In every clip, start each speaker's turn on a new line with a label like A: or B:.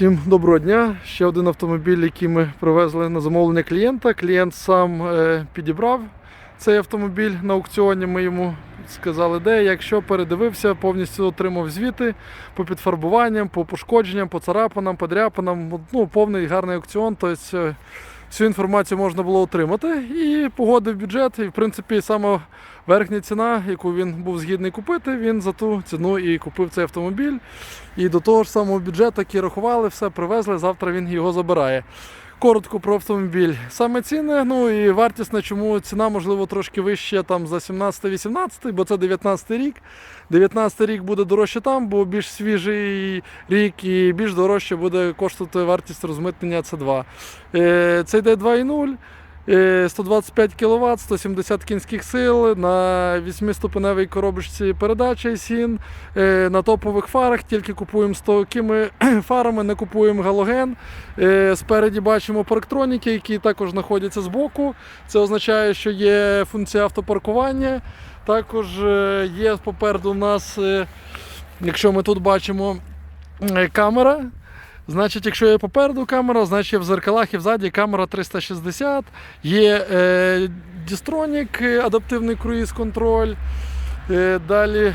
A: Всім доброго дня. Ще один автомобіль, який ми привезли на замовлення клієнта. Клієнт сам е, підібрав цей автомобіль на аукціоні. Ми йому сказали, де. Якщо передивився, повністю отримав звіти по підфарбуванням, по пошкодженням, по царапинам, по дряпинам. Ну, повний гарний аукціон. Тобто, е, всю інформацію можна було отримати. І погодив бюджет. І в принципі, саме верхня ціна, яку він був згідний купити, він за ту ціну і купив цей автомобіль. І до того ж самого бюджету, який рахували, все привезли, завтра він його забирає. Коротко про автомобіль. Саме ціни, ну і вартісна, чому ціна можливо трошки вища там за 17-18, бо це 19 рік. 19 рік буде дорожче там, бо більш свіжий рік і більш дорожче буде коштувати вартість розмитнення С2. Е, Це йде 2.0. Е, 125 кВт, 170 кінських сил на 8-ступеневій коробочці передач ISIN, е, на топових фарах, тільки купуємо з такими фарами, не купуємо галоген. Е, Спереді бачимо парктроніки, які також знаходяться збоку. Це означає, що є функція автопаркування. Також е, є попереду у нас, якщо ми тут бачимо камера. Значить, якщо є попереду камера, значить є в зеркалах і взаді камера 360, є е, дістронік, е, адаптивний круїз контроль. Е, далі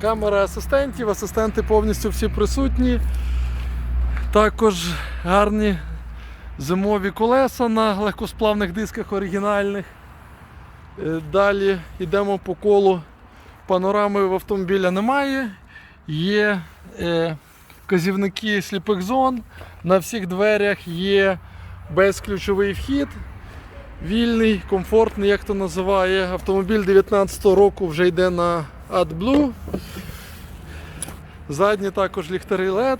A: камера асистентів, асистенти повністю всі присутні. Також гарні зимові колеса на легкосплавних дисках оригінальних. Е, далі йдемо по колу. Панорами в автомобіля немає. Є е, вказівники сліпих зон. На всіх дверях є безключовий вхід. Вільний, комфортний, як то називає. Автомобіль 19 року вже йде на AdBlue. Задні також ліхтари LED.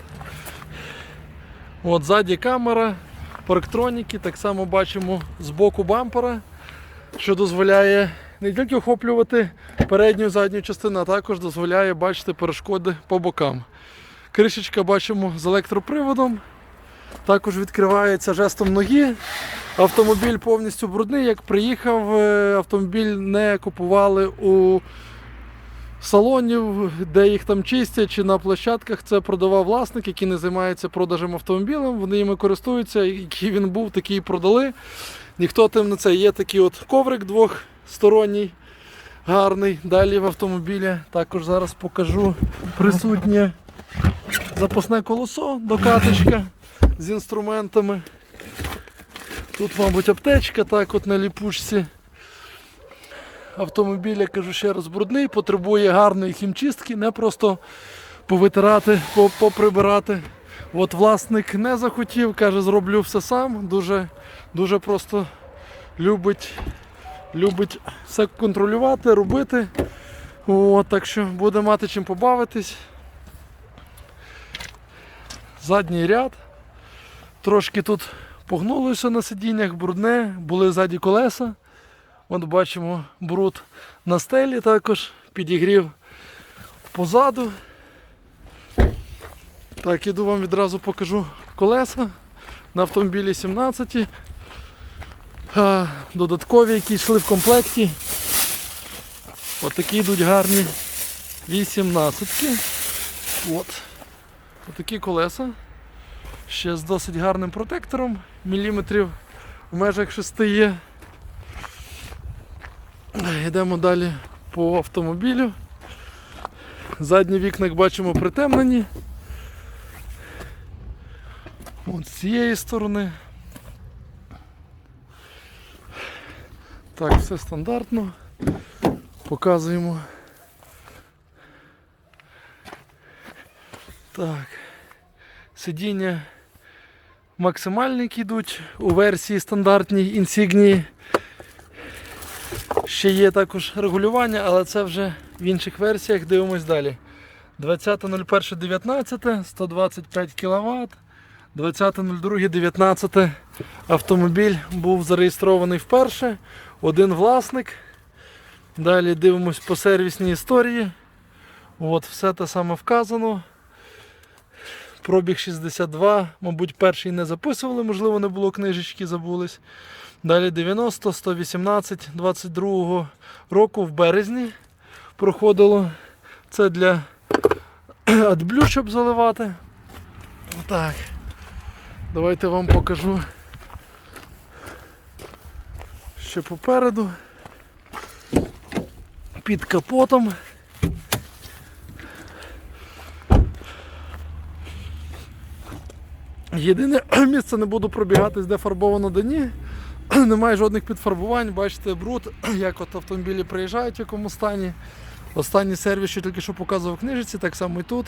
A: От ззаді камера, парктроніки, так само бачимо з боку бампера, що дозволяє не тільки охоплювати передню і задню частину, а також дозволяє бачити перешкоди по бокам. Кришечка бачимо з електроприводом. Також відкривається жестом ноги. Автомобіль повністю брудний. Як приїхав, е, автомобіль не купували у салонів, де їх там чистять, чи на площадках. Це продавав власник, який не займається продажем автомобілем. Вони ними користуються, який він був, такий продали. Ніхто тим не це. Є такий от коврик двохсторонній, гарний. Далі в автомобілі також зараз покажу присутнє запасне колесо, докаточка з інструментами. Тут, мабуть, аптечка, так от на ліпучці. Автомобіль, я кажу ще раз, брудний, потребує гарної хімчистки, не просто повитирати, поприбирати. От власник не захотів, каже, зроблю все сам. Дуже, дуже просто любить, любить все контролювати, робити. От, так що буде мати чим побавитись. Задній ряд. Трошки тут погнулося на сидіннях, брудне, були ззаді колеса. От бачимо бруд на стелі також, підігрів позаду. Так, іду вам відразу покажу колеса на автомобілі 17. А, Додаткові, які йшли в комплекті. Отакі йдуть гарні 18. От. Отакі колеса. Ще з досить гарним протектором. Міліметрів в межах 6 є. Йдемо далі по автомобілю. Задні вікна, як бачимо, притемнені. От з цієї сторони. Так, все стандартно. Показуємо. Так. Сидіння максимальні, які йдуть у версії стандартній Insignia. Ще є також регулювання, але це вже в інших версіях. Дивимось далі. 20.01.19, 125 кВт. 20.02.19 автомобіль був зареєстрований вперше. Один власник. Далі дивимось по сервісній історії. От, все те саме вказано. Пробіг 62, мабуть, перший не записували, можливо, не було книжечки, забулись. Далі 90, 118, 22 року в березні проходило. Це для AdBlue, щоб заливати. Так. Давайте вам покажу. Що попереду. Під капотом. Єдине місце не буду пробігатись, де фарбовано дані. Немає жодних підфарбувань, бачите, бруд, як от автомобілі приїжджають в якому стані. Останній сервіс, що тільки що показував книжці, так само і тут.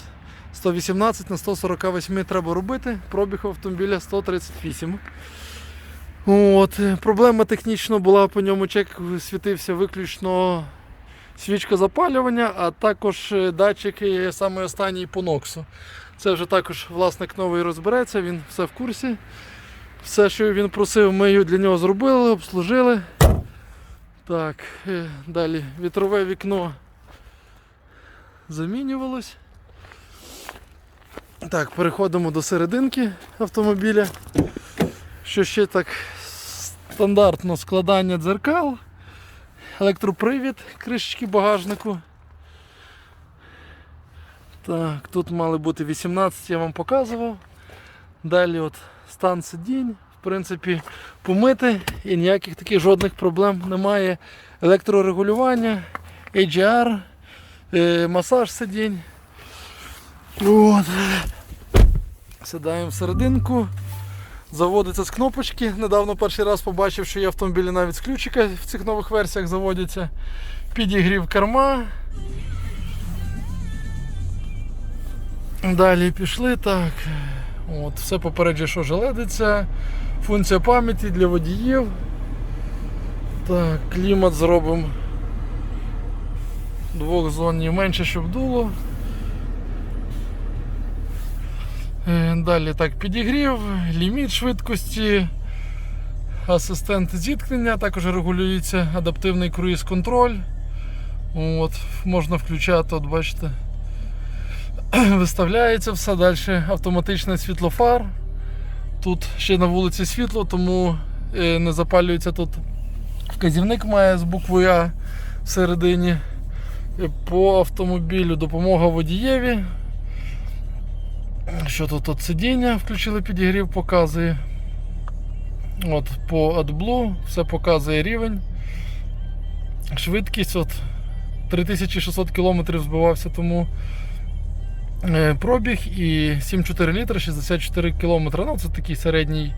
A: 118 на 148 треба робити. Пробіг автомобіля 138. От, проблема технічно була по ньому чек світився виключно свічка запалювання, а також е, датчик е, саме останній по ноксу. Це вже також власник новий розбереться, він все в курсі. Все, що він просив, ми для нього зробили, обслужили. Так, е, далі вітрове вікно замінювалось. Так, переходимо до серединки автомобіля. Що ще так стандартно складання дзеркал, електропривід кришечки багажнику. Так, тут мали бути 18, я вам показував. Далі от стан сидінь, в принципі, помити і ніяких таких жодних проблем немає. Електрорегулювання, AGR, е, масаж сидінь. От. Сідаємо всерединку. Заводиться з кнопочки. Недавно перший раз побачив, що є автомобілі навіть з ключика в цих нових версіях заводяться. Підігрів керма. Далі пішли так. От, все попереджує, що желедиться. Функція пам'яті для водіїв. Так, клімат зробимо Двох двохзонні менше, щоб дуло. Е, Далі так, підігрів, ліміт швидкості, асистент зіткнення, також регулюється адаптивний круїз-контроль. От, Можна включати, от бачите, виставляється все, далі автоматичний світлофар. Тут ще на вулиці світло, тому е, не запалюється тут. Вказівник має з буквою А всередині. Е, По автомобілю допомога водієві. Що тут от сидіння включили підігрів, показує. От По AdBlue все показує рівень. Швидкість от 3600 км збивався тому пробіг і 7,4 літра 64 км. Ну, це такий середній,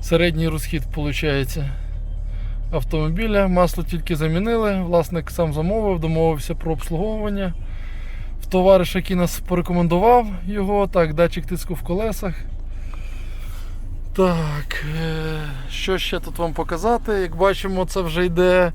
A: середній розхід виходить. Автомобіля. Масло тільки замінили, власник сам замовив, домовився про обслуговування в товариша, який нас порекомендував його. Так, датчик тиску в колесах. Так, е, що ще тут вам показати? Як бачимо, це вже йде,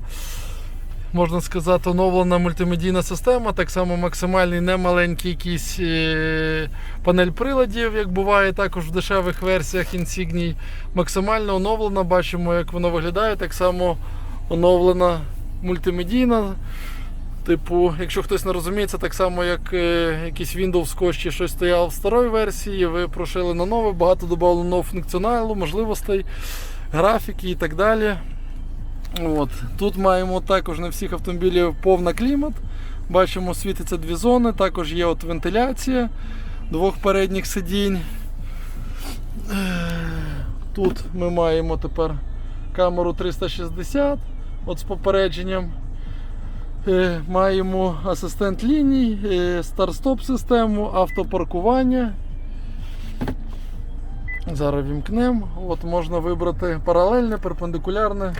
A: можна сказати, оновлена мультимедійна система. Так само максимальний немаленький якийсь е, панель приладів, як буває також в дешевих версіях Insignia. Максимально оновлена, бачимо, як воно виглядає. Так само оновлена мультимедійна. Типу, якщо хтось не розуміє, це так само, як е, якийсь Windows Coach чи щось стояло в старої версії, ви прошили на нове, багато додали нового функціоналу, можливостей, графіки і так далі. От. Тут маємо також на всіх автомобілів повна клімат. Бачимо, світиться дві зони, також є от вентиляція двох передніх сидінь. Тут ми маємо тепер камеру 360 от з попередженням. Е, Маємо асистент ліній, е, старт-стоп систему, автопаркування. Зараз вімкнемо. От Можна вибрати паралельне, перпендикулярне.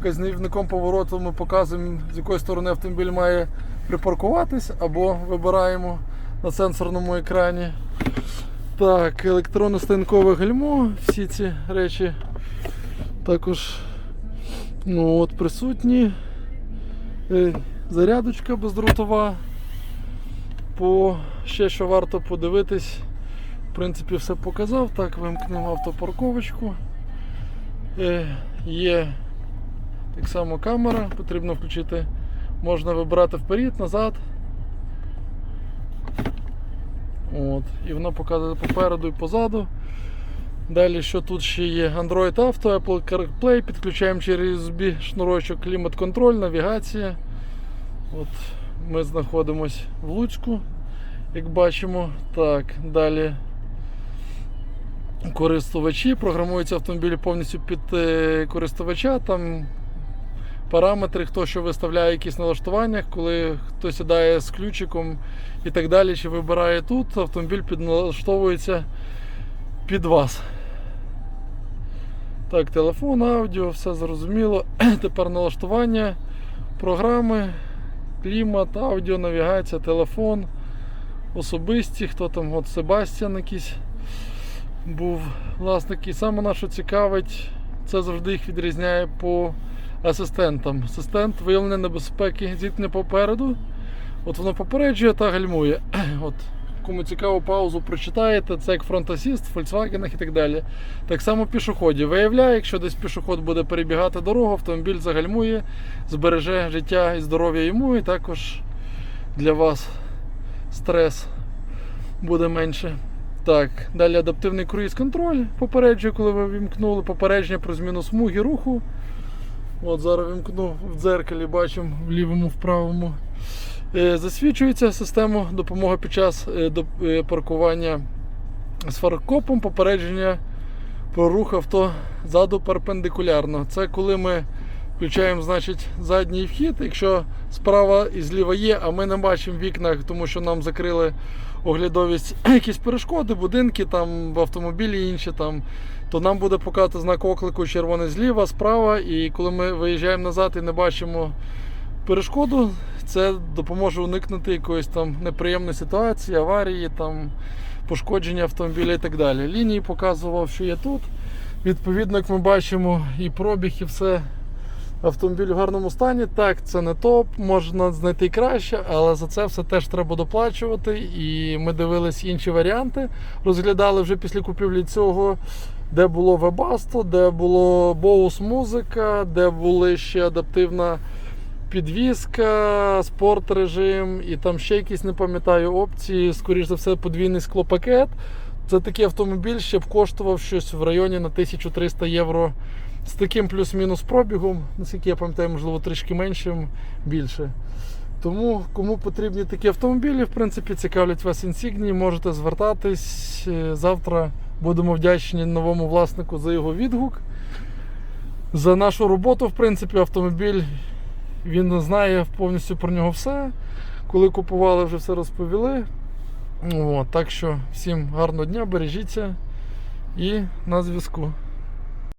A: Вказівником повороту ми показуємо, з якої сторони автомобіль має припаркуватись, або вибираємо на сенсорному екрані. Так, електронно-станкове гальмо, всі ці речі також ну, от, присутні. Е, Зарядочка бездротова. По ще що варто подивитись, в принципі, все показав. Так, вимкнемо автопарковочку. Е, Є так само камера, потрібно включити, можна вибирати вперед, назад. От, І воно показує попереду і позаду. Далі, що тут ще є Android Auto, Apple CarPlay, підключаємо через USB шнурочок, клімат-контроль, навігація. От Ми знаходимося в Луцьку, як бачимо. Так, далі користувачі. Програмується автомобіль повністю під е, користувача. Там параметри, хто що виставляє якісь налаштування, коли хто сідає з ключиком і так далі, чи вибирає тут, автомобіль підналаштовується під вас. Так, телефон, аудіо, все зрозуміло. Тепер налаштування програми, клімат, аудіо, навігація, телефон, особисті, хто там, от Себастьян якийсь був власник. І саме нас, що цікавить, це завжди їх відрізняє по асистентам. Асистент виявлення небезпеки зіткнення попереду. От воно попереджує та гальмує. От, кому цікаво, паузу прочитаєте, це як фронт-асіст в Volkswagen і так далі. Так само пішоході. Виявляє, якщо десь пішоход буде перебігати дорогу, автомобіль загальмує, збереже життя і здоров'я йому, і також для вас стрес буде менше. Так, далі адаптивний круїз-контроль попереджує, коли ви вімкнули попередження про зміну смуги руху. От зараз вімкну в дзеркалі, бачимо в лівому, в правому. Е, Засвічується система допомоги під час е, е, паркування з фаркопом, попередження про рух авто ззаду перпендикулярно. Це коли ми включаємо значить, задній вхід. Якщо справа і зліва є, а ми не бачимо в вікнах, тому що нам закрили оглядовість якісь перешкоди, будинки там автомобілі інші там. То нам буде показати знак оклику червоний зліва, справа, і коли ми виїжджаємо назад і не бачимо перешкоду, це допоможе уникнути якоїсь там неприємної ситуації, аварії, там, пошкодження автомобіля і так далі. Лінії показував, що є тут. Відповідно, як ми бачимо, і пробіг, і все. Автомобіль в гарному стані. Так, це не топ, можна знайти краще, але за це все теж треба доплачувати. І ми дивились інші варіанти, розглядали вже після купівлі цього, де було Webasto, де було Bose музика, де були ще адаптивна підвізка, спорт режим і там ще якісь, не пам'ятаю, опції. Скоріше за все, подвійний склопакет. Це такий автомобіль ще б коштував щось в районі на 1300 євро з таким плюс-мінус пробігом, наскільки я пам'ятаю, можливо, трішки меншим більше. Тому, кому потрібні такі автомобілі, в принципі, цікавлять вас інсігні, можете звертатись. Е, Завтра будемо вдячні новому власнику за його відгук. За нашу роботу, в принципі, автомобіль він знає повністю про нього все. Коли купували, вже все розповіли. От, так що всім гарного дня, бережіться і на зв'язку.